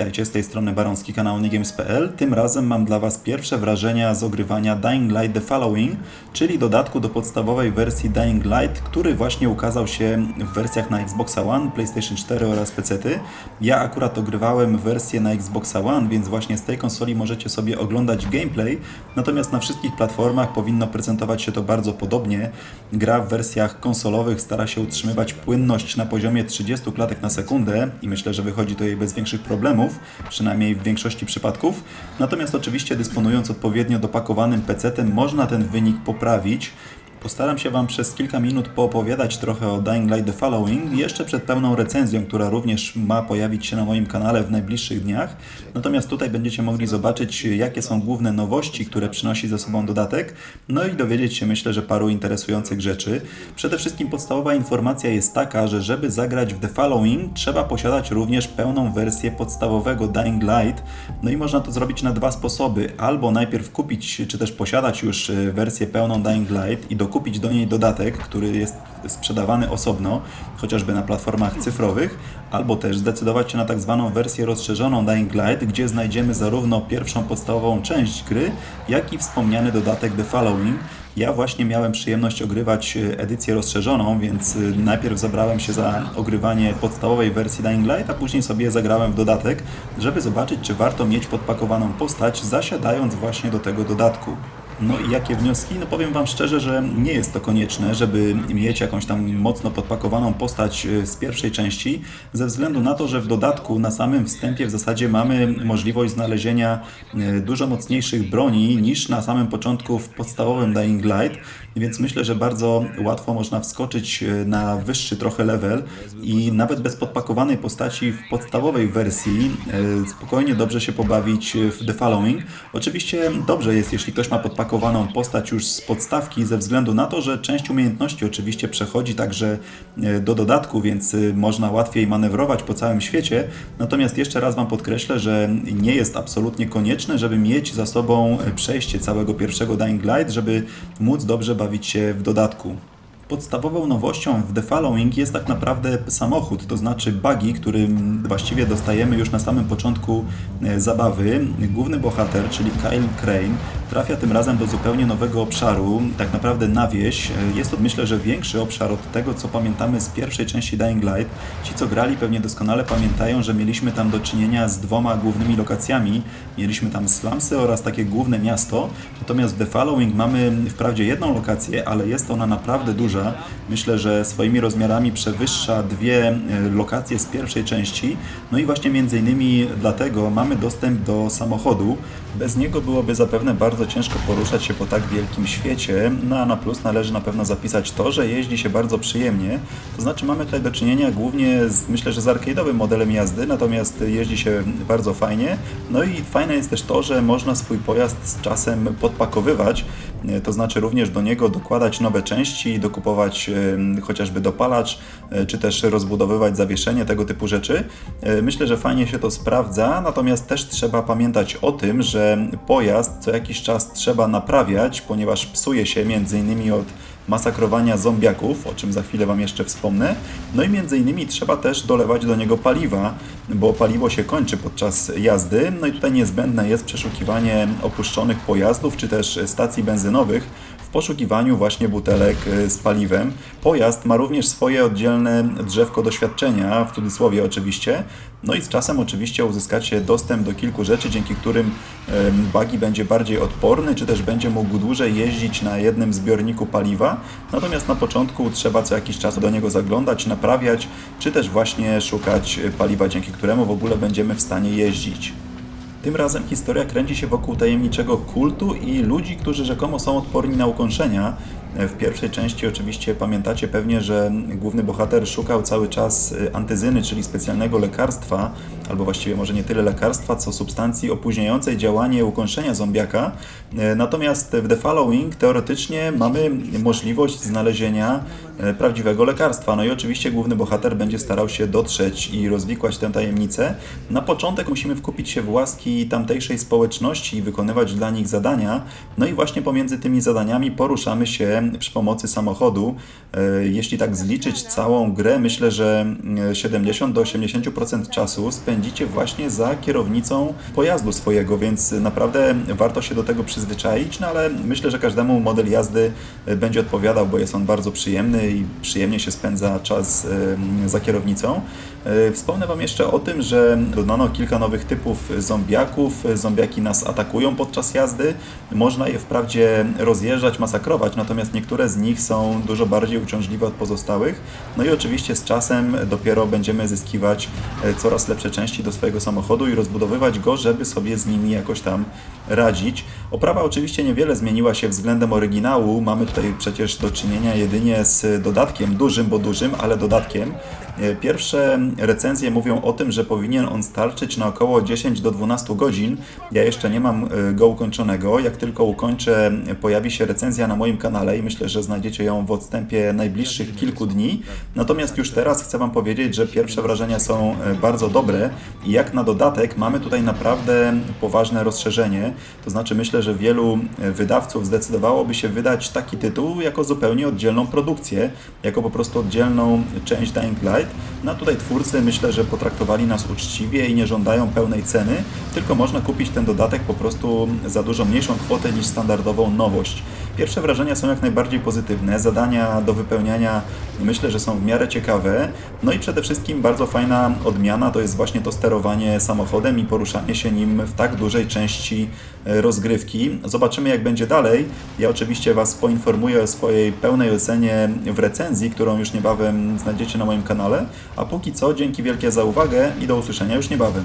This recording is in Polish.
Witajcie, z tej strony Baronski, kanał Nigames.pl. Tym razem mam dla Was pierwsze wrażenia z ogrywania Dying Light The Following, czyli dodatku do podstawowej wersji Dying Light, który właśnie ukazał się w wersjach na Xboxa One, PlayStation 4 oraz PC. -ty. Ja akurat ogrywałem wersję na Xboxa One, więc właśnie z tej konsoli możecie sobie oglądać gameplay, natomiast na wszystkich platformach powinno prezentować się to bardzo podobnie. Gra w wersjach konsolowych stara się utrzymywać płynność na poziomie 30 klatek na sekundę i myślę, że wychodzi to jej bez większych problemów, przynajmniej w większości przypadków. Natomiast oczywiście dysponując odpowiednio dopakowanym PC-tem można ten wynik poprawić. Postaram się Wam przez kilka minut poopowiadać trochę o Dying Light The Following, jeszcze przed pełną recenzją, która również ma pojawić się na moim kanale w najbliższych dniach. Natomiast tutaj będziecie mogli zobaczyć, jakie są główne nowości, które przynosi ze sobą dodatek, no i dowiedzieć się, myślę, że paru interesujących rzeczy. Przede wszystkim podstawowa informacja jest taka, że żeby zagrać w The Following, trzeba posiadać również pełną wersję podstawowego Dying Light. No i można to zrobić na dwa sposoby. Albo najpierw kupić, czy też posiadać już e, wersję pełną Dying Light i do dokupić do niej dodatek, który jest sprzedawany osobno, chociażby na platformach cyfrowych, albo też zdecydować się na tak zwaną wersję rozszerzoną Dying Light, gdzie znajdziemy zarówno pierwszą podstawową część gry, jak i wspomniany dodatek The Following. Ja właśnie miałem przyjemność ogrywać edycję rozszerzoną, więc najpierw zabrałem się za ogrywanie podstawowej wersji Dying Light, a później sobie zagrałem w dodatek, żeby zobaczyć, czy warto mieć podpakowaną postać, zasiadając właśnie do tego dodatku. No i jakie wnioski? No powiem Wam szczerze, że nie jest to konieczne, żeby mieć jakąś tam mocno podpakowaną postać e, z pierwszej części, ze względu na to, że w dodatku na samym wstępie w zasadzie mamy możliwość znalezienia e, dużo mocniejszych broni niż na samym początku w podstawowym Dying Light, więc myślę, że bardzo łatwo można wskoczyć e, na wyższy trochę level i nawet bez podpakowanej postaci w podstawowej wersji spokojnie dobrze się pobawić w The Following. Oczywiście dobrze jest, jeśli ktoś ma podpakowaną postać już z podstawki, ze względu na to, że część umiejętności oczywiście przechodzi także e, do dodatku, więc e, można łatwiej manewrować po całym świecie. Natomiast jeszcze raz Wam podkreślę, że nie jest absolutnie konieczne, żeby mieć za sobą e, przejście całego pierwszego Dying Light, żeby móc dobrze bawić się w dodatku. Podstawową nowością w The Following jest tak naprawdę samochód, to znaczy buggy, który właściwie dostajemy już na samym początku zabawy. Główny bohater, czyli Kyle Crane, trafia tym razem do zupełnie nowego obszaru, tak naprawdę na wieś. Jest to myślę, że większy obszar od tego, co pamiętamy z pierwszej części Dying Light. Ci, co grali, pewnie doskonale pamiętają, że mieliśmy tam do czynienia z dwoma głównymi lokacjami. Mieliśmy tam slumsy oraz takie główne miasto. Natomiast w The Following mamy wprawdzie jedną lokację, ale jest ona naprawdę duża. Myślę, że swoimi rozmiarami przewyższa dwie e, lokacje z pierwszej części. No i właśnie między innymi dlatego mamy dostęp do samochodu. Bez niego byłoby zapewne bardzo ciężko poruszać się po tak wielkim świecie, no a na plus należy na pewno zapisać to, że jeździ się bardzo przyjemnie. To znaczy mamy tutaj do czynienia głównie z, myślę, że z arcade'owym modelem jazdy, natomiast jeździ się bardzo fajnie. No i fajne jest też to, że można swój pojazd z czasem podpakowywać, to znaczy również do niego dokładać nowe części, dokupować chociażby dopalacz, e, czy też rozbudowywać zawieszenie, tego typu rzeczy. E, myślę, że fajnie się to sprawdza, natomiast też trzeba pamiętać o tym, że pojazd co jakiś czas trzeba naprawiać, ponieważ psuje się innymi od masakrowania zombiaków, o czym za chwilę Wam jeszcze wspomnę. No i między innymi trzeba też dolewać do niego paliwa, bo paliwo się kończy podczas jazdy. No i tutaj niezbędne jest przeszukiwanie opuszczonych pojazdów czy też stacji benzynowych poszukiwaniu właśnie butelek z paliwem. Pojazd ma również swoje oddzielne drzewko doświadczenia, w cudzysłowie oczywiście. No i z czasem oczywiście uzyskacie dostęp do kilku rzeczy, dzięki którym buggy będzie bardziej odporny, czy też będzie mógł dłużej jeździć na jednym zbiorniku paliwa. Natomiast na początku trzeba co jakiś czas do niego zaglądać, naprawiać, czy też właśnie szukać paliwa, dzięki któremu w ogóle będziemy w stanie jeździć. Tym razem historia kręci się wokół tajemniczego kultu i ludzi, którzy rzekomo są odporni na ukąszenia. W pierwszej części oczywiście pamiętacie pewnie, że główny bohater szukał cały czas y, antyzyny, czyli specjalnego lekarstwa, albo właściwie może nie tyle lekarstwa, co substancji opóźniającej działanie ukąszenia zombiaka. Y, natomiast w The Following teoretycznie mamy możliwość znalezienia y, prawdziwego lekarstwa. No i oczywiście główny bohater będzie starał się dotrzeć i rozwikłać tę tajemnicę. Na początek musimy wkupić się w łaski tamtejszej społeczności i wykonywać dla nich zadania. No i właśnie pomiędzy tymi zadaniami poruszamy się grę przy pomocy samochodu. E, Jeśli tak zliczyć całą grę, myślę, że e, 70 do 80% czasu spędzicie właśnie za kierownicą pojazdu swojego, więc naprawdę warto się do tego przyzwyczaić, no ale myślę, że każdemu model jazdy e, będzie odpowiadał, bo jest on bardzo przyjemny i przyjemnie się spędza czas e, za kierownicą. E, Wspomnę Wam jeszcze o tym, że dodano kilka nowych typów zombiaków. Zombiaki nas atakują podczas jazdy. Można je wprawdzie rozjeżdżać, masakrować, natomiast niektóre z nich są dużo bardziej uciążliwe od pozostałych. No i oczywiście z czasem dopiero będziemy zyskiwać e, coraz lepsze części do swojego samochodu i rozbudowywać go, żeby sobie z nimi jakoś tam radzić. Oprawa oczywiście niewiele zmieniła się względem oryginału. Mamy tutaj przecież do czynienia jedynie z dodatkiem, dużym, bo dużym, ale dodatkiem. E, Pierwsze recenzje mówią o tym, że powinien on starczyć na około 10 do 12 godzin. Ja jeszcze nie mam e, go ukończonego. Jak tylko ukończę, pojawi się recenzja na moim kanale i myślę, że znajdziecie ją w odstępie najbliższych kilku dni. Natomiast już teraz chcę Wam powiedzieć, że pierwsze wrażenia są e, bardzo dobre i jak na dodatek mamy tutaj naprawdę poważne rozszerzenie. To znaczy myślę, że wielu wydawców zdecydowałoby się wydać taki tytuł jako zupełnie oddzielną produkcję, jako po prostu oddzielną część Dying Light. right No tutaj twórcy myślę, że potraktowali nas uczciwie i nie żądają pełnej ceny, tylko można kupić ten dodatek po prostu za dużo mniejszą kwotę niż standardową nowość. Pierwsze wrażenia są jak najbardziej pozytywne, zadania do wypełniania myślę, że są w miarę ciekawe, no i przede wszystkim bardzo fajna odmiana to jest właśnie to sterowanie samochodem i poruszanie się nim w tak dużej części e, rozgrywki. Zobaczymy jak będzie dalej. Ja oczywiście Was poinformuję o swojej pełnej ocenie w recenzji, którą już niebawem znajdziecie na moim kanale, a póki co dzięki wielkie za uwagę i do usłyszenia już niebawem.